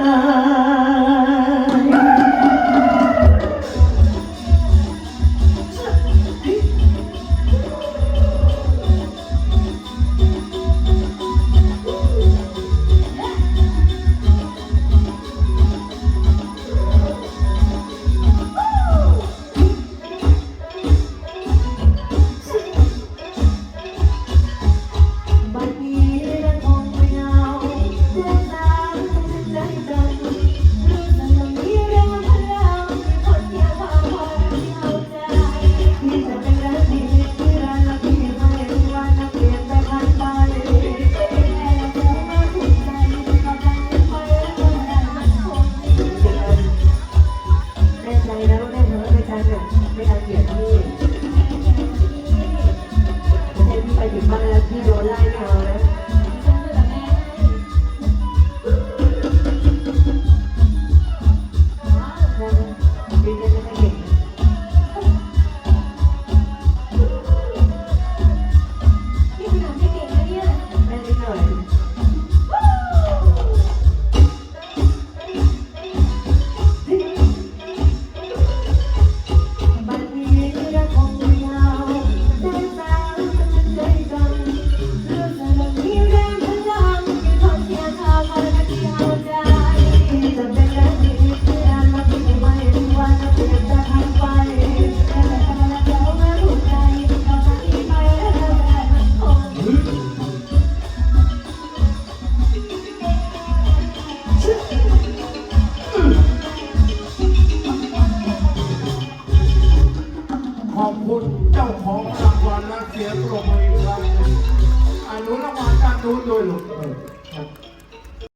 আল্লাহ ไม่รังเกียจพี่ สียงปรบมาออีกครั้งอนุรมาการดูด้วยลูก